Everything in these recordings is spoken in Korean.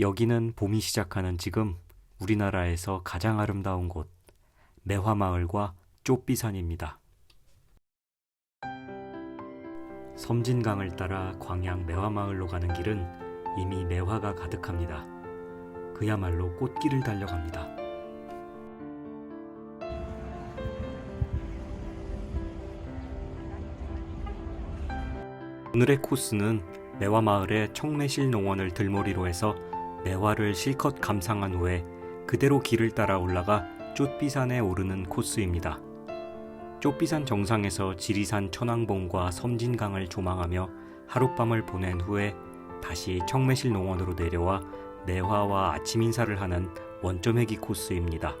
여기는 봄이 시작하는 지금 우리나라에서 가장 아름다운 곳 매화마을과 쪼삐산입니다. 섬진강을 따라 광양 매화마을로 가는 길은 이미 매화가 가득합니다. 그야말로 꽃길을 달려갑니다. 오늘의 코스는 매화마을의 청매실 농원을 들머리로 해서 매화를 실컷 감상한 후에 그대로 길을 따라 올라가 쫓비산에 오르는 코스입니다. 쫓비산 정상에서 지리산 천왕봉과 섬진강을 조망하며 하룻밤을 보낸 후에 다시 청매실 농원으로 내려와 매화와 아침 인사를 하는 원점회기 코스입니다.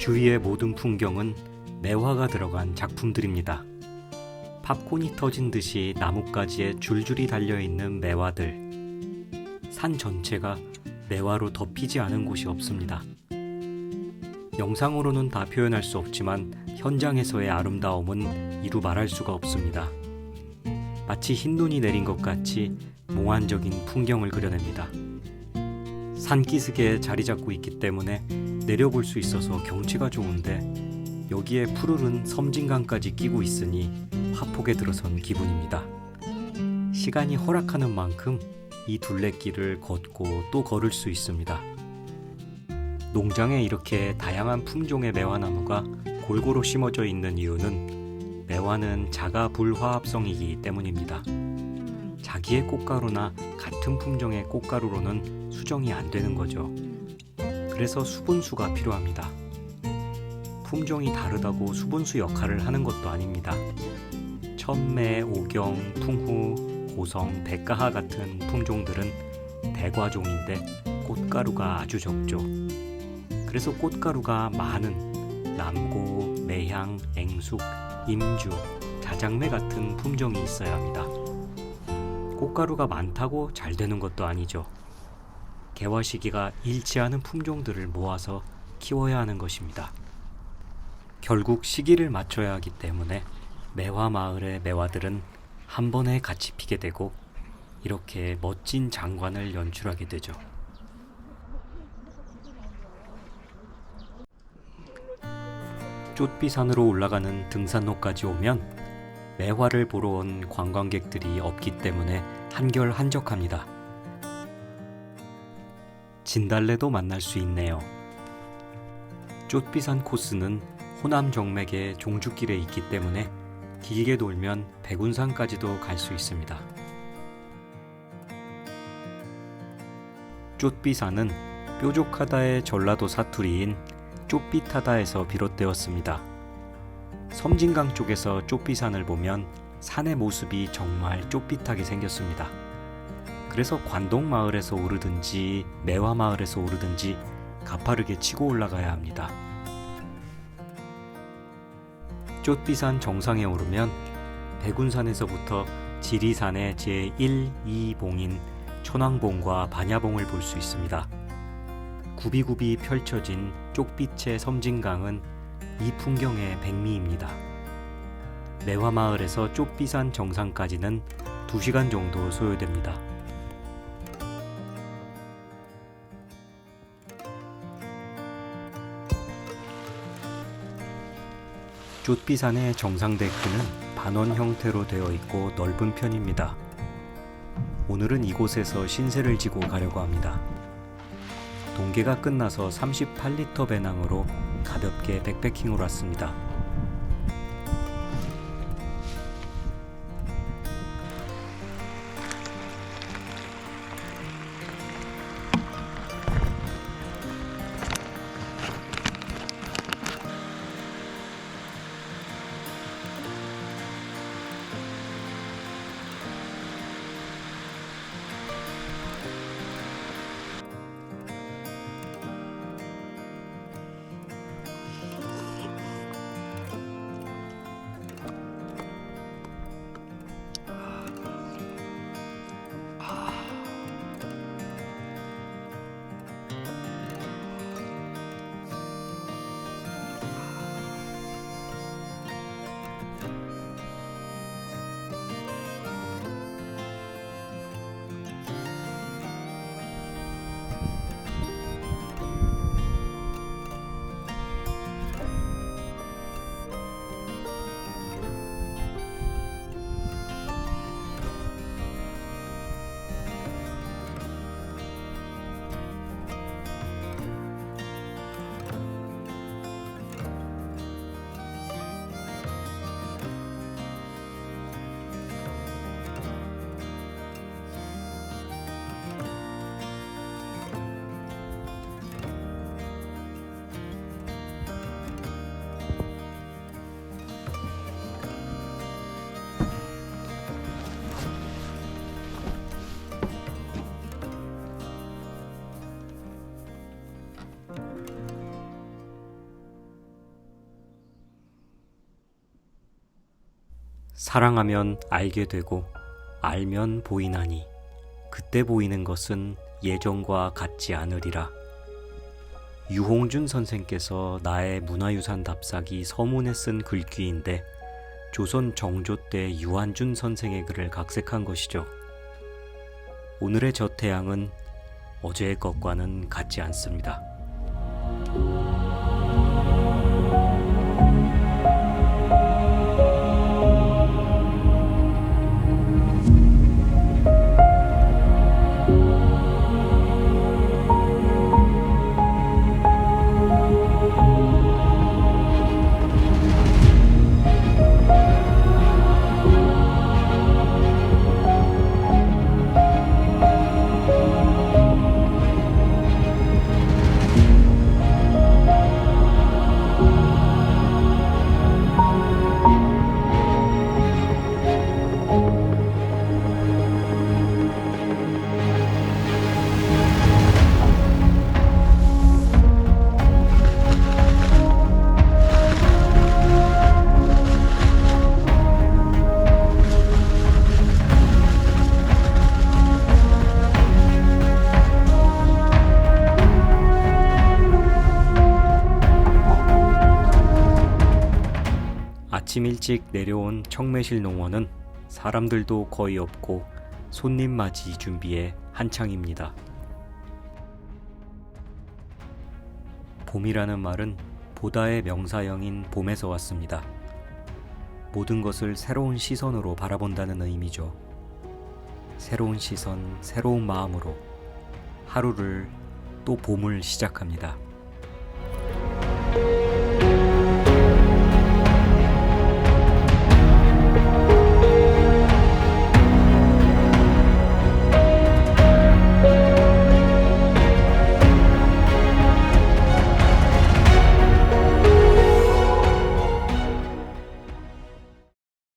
주위의 모든 풍경은 매화가 들어간 작품들입니다. 팝콘이 터진 듯이 나뭇가지에 줄줄이 달려있는 매화들. 산 전체가 매화로 덮이지 않은 곳이 없습니다. 영상으로는 다 표현할 수 없지만 현장에서의 아름다움은 이루 말할 수가 없습니다. 마치 흰 눈이 내린 것 같이 몽환적인 풍경을 그려냅니다. 산기슭에 자리 잡고 있기 때문에 내려볼 수 있어서 경치가 좋은데 여기에 푸르른 섬진강까지 끼고 있으니 화폭에 들어선 기분입니다. 시간이 허락하는 만큼 이 둘레길을 걷고 또 걸을 수 있습니다. 농장에 이렇게 다양한 품종의 매화나무가 골고루 심어져 있는 이유는 매화는 자가 불화합성이기 때문입니다. 자기의 꽃가루나 같은 품종의 꽃가루로는 수정이 안 되는 거죠. 그래서 수분수가 필요합니다. 품종이 다르다고 수분수 역할을 하는 것도 아닙니다. 천매, 오경, 풍후, 고성, 백가하 같은 품종들은 대과종인데 꽃가루가 아주 적죠. 그래서 꽃가루가 많은 남고, 매향, 앵숙, 임주, 자장매 같은 품종이 있어야 합니다. 꽃가루가 많다고 잘 되는 것도 아니죠. 개화 시기가 일치하는 품종들을 모아서 키워야 하는 것입니다. 결국 시기를 맞춰야 하기 때문에 매화 마을의 매화들은 한 번에 같이 피게 되고 이렇게 멋진 장관을 연출하게 되죠. 쫓비산으로 올라가는 등산로까지 오면 매화를 보러 온 관광객들이 없기 때문에 한결 한적합니다. 진달래도 만날 수 있네요. 쫓비산 코스는 호남 정맥의 종주길에 있기 때문에 길게 돌면 백운산까지도 갈 수 있습니다. 쫓비산은 뾰족하다의 전라도 사투리인 쫓빗하다에서 비롯되었습니다. 섬진강 쪽에서 쫓비산을 보면 산의 모습이 정말 쫓빗하게 생겼습니다. 그래서 관동 마을에서 오르든지 매화 마을에서 오르든지 가파르게 치고 올라가야 합니다. 쫓비산 정상에 오르면 백운산에서부터 지리산의 제1, 2봉인 천왕봉과 반야봉을 볼 수 있습니다. 굽이굽이 펼쳐진 쪽빛의 섬진강은 이 풍경의 백미입니다. 매화마을에서 쪽비산 정상까지는 2시간 정도 소요됩니다. 쫓비산의 정상 데크는 반원 형태로 되어 있고 넓은 편입니다. 오늘은 이곳에서 신세를 지고 가려고 합니다. 동계가 끝나서 38리터 배낭으로 가볍게 백패킹으로 왔습니다. 사랑하면 알게 되고 알면 보이나니 그때 보이는 것은 예전과 같지 않으리라. 유홍준 선생께서 나의 문화유산 답사기 서문에 쓴 글귀인데 조선 정조 때 유한준 선생의 글을 각색한 것이죠. 오늘의 저 태양은 어제의 것과는 같지 않습니다. 아침 일찍 내려온 청매실 농원은 사람들도 거의 없고 손님 맞이 준비에 한창입니다. 봄이라는 말은 보다의 명사형인 봄에서 왔습니다. 모든 것을 새로운 시선으로 바라본다는 의미죠. 새로운 시선, 새로운 마음으로 하루를 또 봄을 시작합니다.